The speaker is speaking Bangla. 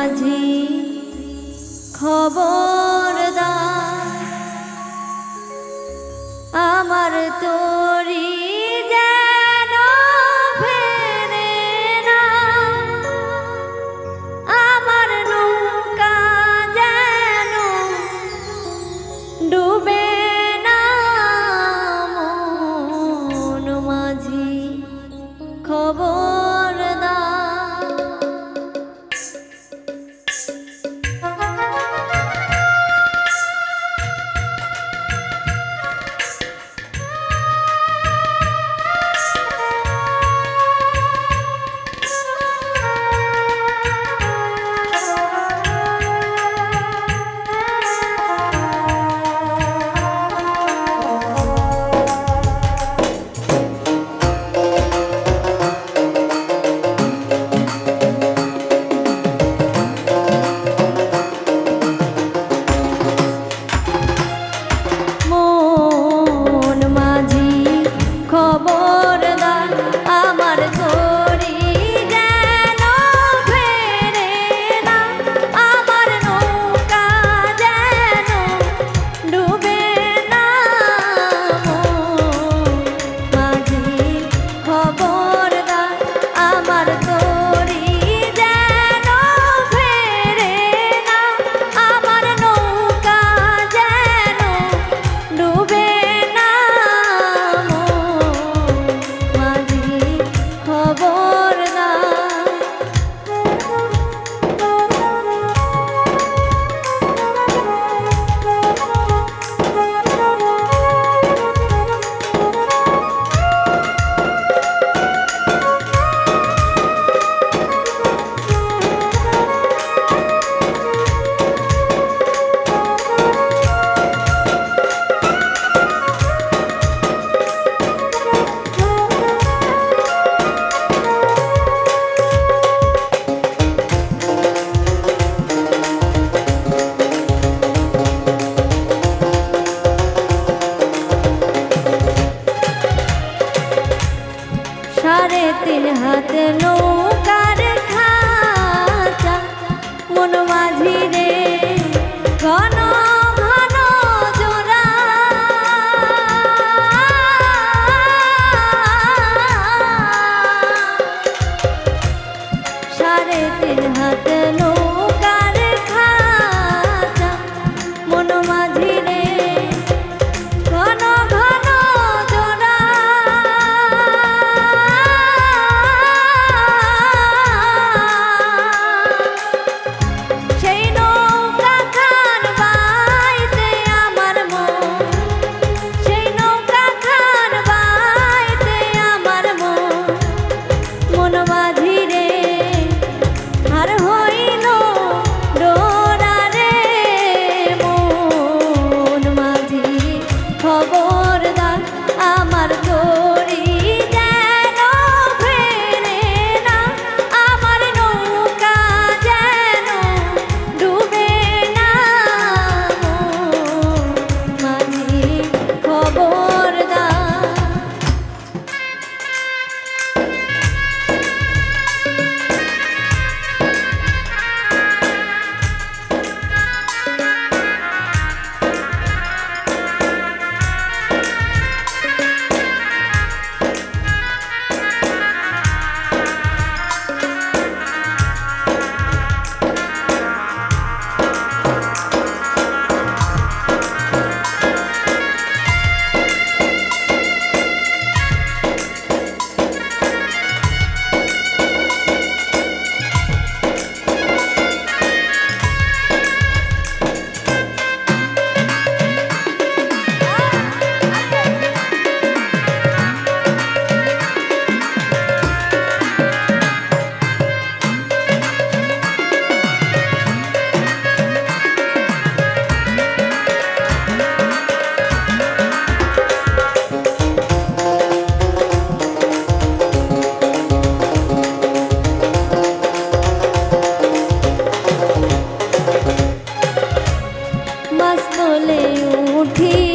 মাঝি খবর আমার তোরি আমার নৌকা যেন ডুবে করে তিন হাতে লো মাঝি মুঠি